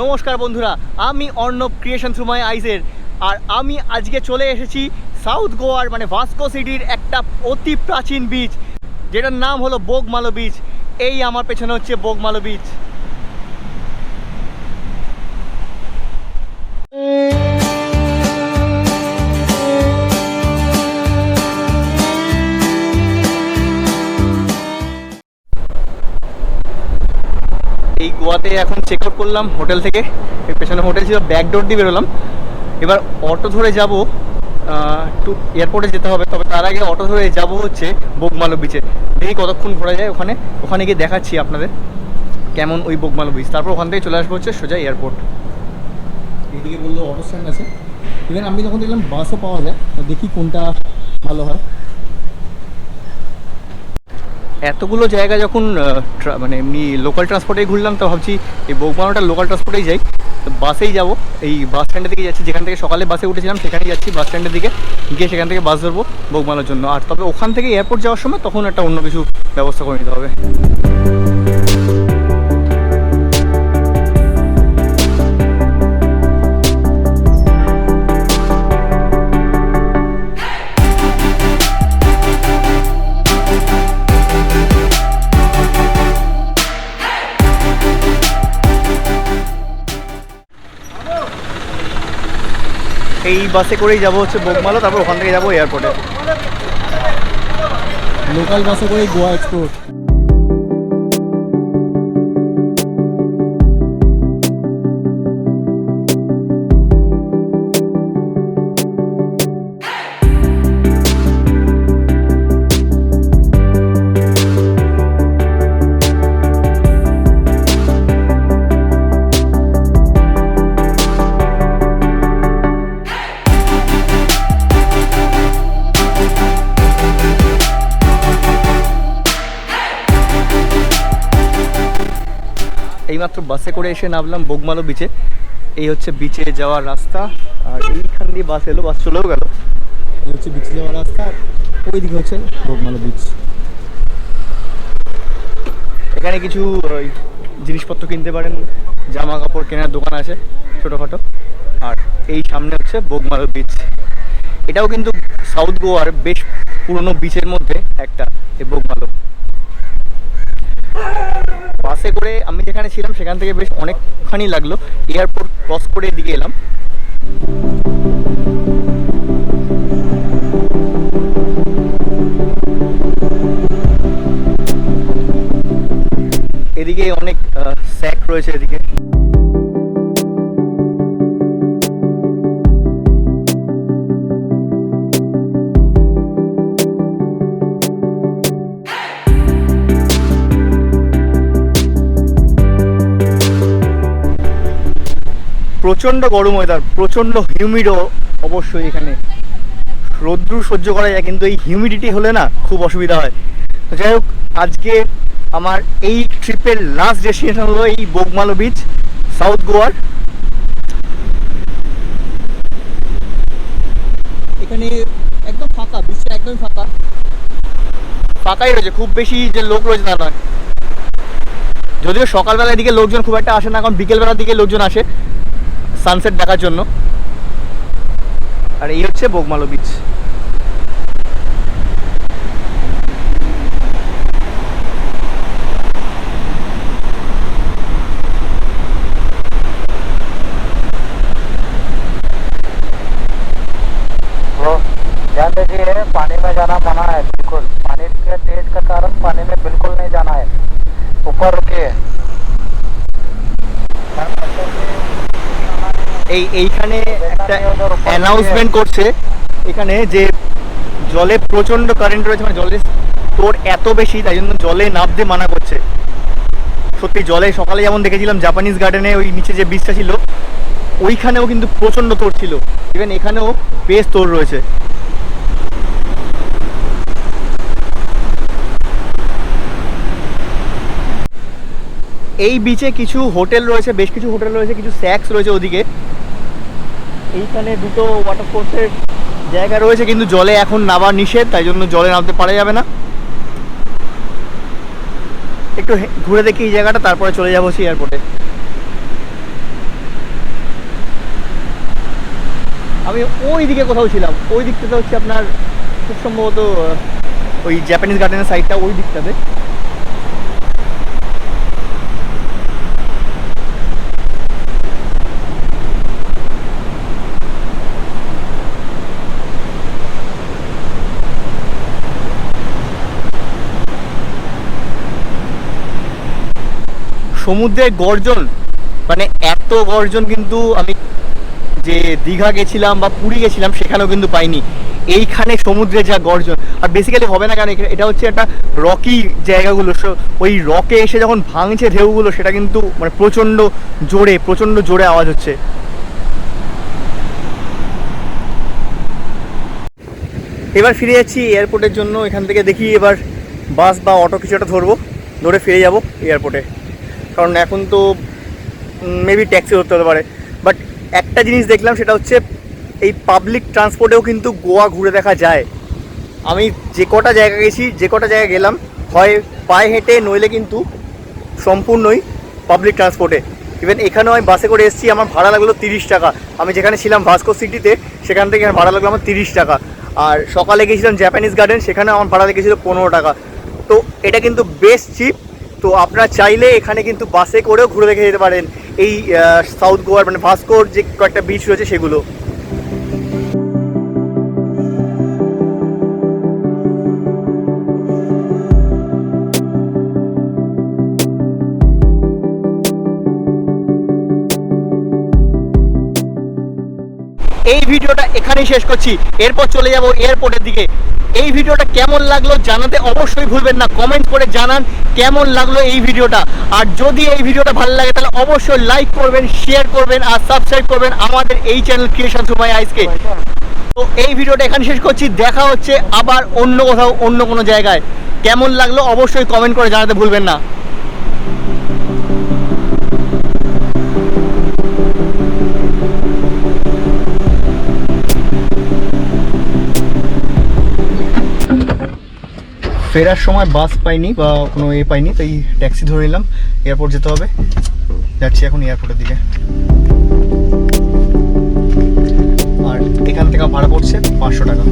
নমস্কার বন্ধুরা, আমি অর্ণব ক্রিয়েশন সুমায় আইজের আর আমি আজকে চলে এসেছি সাউথ গোয়ার মানে ভাস্কো সিটির একটা অতি প্রাচীন বীচ যেটার নাম হলো বোগমালো বীচ এই আমার পেছনে হচ্ছে বোগমালো বিচ এই গোয়াতে এখন চেক আউট করলাম হোটেল থেকে। পেছনে হোটেল ছিল ব্যাকডোর দিয়ে বেরোলাম। এবার অটো ধরে যাব একটু এয়ারপোর্টে যেতে হবে, তবে তার আগে অটো ধরে যাব হচ্ছে বোগমালো বিচে দেখি কতক্ষণ ঘোরা যায় ওখানে। ওখানে গিয়ে দেখাচ্ছি আপনাদের কেমন ওই বোগমালো বিচ তারপর ওখান থেকে চলে আসব হচ্ছে সোজা এয়ারপোর্ট এইদিকে বলল অটো স্ট্যান্ড আছে। ইভেন আমি যখন দেখলাম বাসও পাওয়া যায় দেখি কোনটা ভালো হয়। এতগুলো জায়গা যখন মানে এমনি লোকাল ট্রান্সপোর্টেই ঘুরলাম, তো ভাবছি এই বৌমানোটা লোকাল ট্রান্সপোর্টেই যাই। তো বাসেই যাব, এই বাস স্ট্যান্ডের দিকে যাচ্ছি, যেখান থেকে সকালে বাসে উঠেছিলাম, সেখানেই যাচ্ছি বাস স্ট্যান্ডের দিকে। গিয়ে সেখান থেকে বাস ধরবো বৌমানোর জন্য। আর তবে ওখান থেকে এয়ারপোর্ট যাওয়ার সময় তখন একটা অন্য কিছু ব্যবস্থা করে নিতে হবে। এই বাসে করেই যাব হচ্ছে বোকমালো, তারপর ওখান থেকে যাব এয়ারপোর্টে লোকাল বাসে করেই গোয়া এক্সপ্লোর এইমাত্র বাসে করে এসে নামলাম বোগমালো বিচে এই হচ্ছে বিচে যাওয়ার রাস্তা। আর এইখান দিয়ে বাস এলো বাস চলেও গেল। এই হচ্ছে বিচে যাওয়ার রাস্তা। আর ওইদিকে হচ্ছে বোগমালো বিচ এখানে কিছু জিনিসপত্র কিনতে পারেন জামা কাপড় কেনার দোকান আছে ছোটোখাটো। আর এই সামনে হচ্ছে বোগমালো বিচ এটাও কিন্তু সাউথ গোয়ার বেশ পুরনো বিচের মধ্যে একটা এই বোগমালো বাসে করে আমি যেখানে ছিলাম, সেখান থেকে বেশ অনেকখানি লাগল। এয়ারপোর্ট ক্রস করে এদিকে এলাম। এদিকে অনেক স্যাক রয়েছে এদিকে। প্রচণ্ড গরম ওয়েদার প্রচণ্ড হিউমিডও অবশ্যই এখানে। রৌদ্র সহ্য করা যায় কিন্তু এই হিউমিডিটি হলে না খুব অসুবিধা হয়। তো যাই হোক আজকে আমার এই ট্রিপের লাস্ট ডেস্টিনেশন হলো এই বোগমালো বিচ সাউথ গোয়ার এখানে একদম ফাঁকা বিচটা একদম ফাঁকা। ফাঁকাই রয়েছে খুব বেশি যে লোক রয়েছে তা নয়। যদিও সকালবেলার দিকে লোকজন খুব একটা আসে না কারণ বিকেলবেলার দিকে লোকজন আসে। সানসেট দেখার জন্য আর এই হচ্ছে বোগমালো বিচ तो ध्यान दीजिए पानी में जाना मना है बिल्कुल पानी के तेज के कारण पानी में बिल्कुल नहीं जाना है ऊपर रुकिए এই, এইখানে একটা অ্যানাউন্সমেন্ট করছে। এখানে যে জলে প্রচণ্ড কারেন্ট রয়েছে মানে জলের তোর এত বেশি, তাই জন্য জলে নামতে মানা করছে। সত্যি জলে সকালে যেমন দেখেছিলাম জাপানিজ গার্ডেনে ওই নিচে যে বীজটা ছিল, ওইখানেও কিন্তু প্রচণ্ড তোর ছিল। ইভেন এখানেও বেশ তোর রয়েছে। এই বিচে কিছু হোটেল রয়েছে, বেশ কিছু হোটেল রয়েছে, কিছু স্যাক্স রয়েছে ওদিকে। এইখানে দুটো ওয়াটার ফোর্সের জায়গা রয়েছে, কিন্তু জলে এখন নামা নিষেধ, তাই জন্য জলে নামতে পারা যাবে না। একটু ঘুরে দেখি এই জায়গাটা, তারপরে চলে যাব সেই এয়ারপোর্টে আমি ওই দিকে কোথাও ছিলাম, ওই দিকটাতে হচ্ছে আপনার খুব সম্ভবত ওই জাপানিজ গার্ডেনের সাইডটা ওই দিকটাতে। সমুদ্রের গর্জন মানে এত গর্জন কিন্তু আমি যে দীঘা গেছিলাম বা পুরী গেছিলাম সেখানেও কিন্তু পাইনি। এইখানে সমুদ্রে যা গর্জন, আর বেসিক্যালি হবে না এখানে- এটা হচ্ছে একটা রকি জায়গাগুলো। ওই রকে এসে যখন ভাঙছে ঢেউগুলো, সেটা কিন্তু মানে প্রচণ্ড জোরে প্রচণ্ড জোরে আওয়াজ হচ্ছে। এবার ফিরে যাচ্ছি এয়ারপোর্টের জন্য। এখান থেকে দেখি এবার বাস বা অটো কিছু একটা ধরবো, ধরে ফিরে যাব এয়ারপোর্টে কারণ এখন তো মেবি ট্যাক্সি ধরতে হতে পারে। বাট একটা জিনিস দেখলাম, সেটা হচ্ছে এই পাবলিক ট্রান্সপোর্টেও কিন্তু গোয়া ঘুরে দেখা যায়। আমি যে কটা জায়গা গেছি, যে কটা জায়গা গেলাম, হয় পায়ে হেঁটে নইলে কিন্তু সম্পূর্ণই পাবলিক ট্রান্সপোর্টে ইভেন এখানেও আমি বাসে করে এসেছি, আমার ভাড়া লাগল তিরিশ টাকা। আমি যেখানে ছিলাম ভাস্কো সিটিতে সেখান থেকে আমার ভাড়া লাগল আমার তিরিশ টাকা। আর সকালে গেছিলাম জাপানিজ গার্ডেন সেখানে আমার ভাড়া লেগেছিলো পনেরো টাকা। তো এটা কিন্তু বেস্ট চিপ তো আপনারা চাইলে এখানে কিন্তু বাসে করেও ঘুরে দেখে যেতে পারেন। এই সাউথ গোয়ার মানে ভাস্কোর যে কয়েকটা বিচ রয়েছে সেগুলো। এই ভিডিওটা এখানেই শেষ করছি। এরপর চলে যাব এয়ারপোর্টের দিকে। এই ভিডিওটা কেমন লাগল জানাতে অবশ্যই ভুলবেন না। কমেন্ট করে জানান কেমন লাগল এই ভিডিওটা। আর যদি এই ভিডিওটা ভালো লাগে, তাহলে অবশ্যই লাইক করবেন, শেয়ার করবেন আর সাবস্ক্রাইব করবেন আমাদের এই চ্যানেল ক্রিয়েশন সুমাই আইসকে তো এই ভিডিওটা এখানে শেষ করছি। দেখা হচ্ছে আবার অন্য কোথাও, অন্য কোনো জায়গায়। কেমন লাগল অবশ্যই কমেন্ট করে জানাতে ভুলবেন না। ফেরার সময় বাস পাইনি বা কোনো এ পাইনি, তাই ট্যাক্সি ধরে নিলাম। এয়ারপোর্ট যেতে হবে। যাচ্ছি এখন এয়ারপোর্টের দিকে। আর এখান থেকে ভাড়া পড়ছে পাঁচশো টাকা।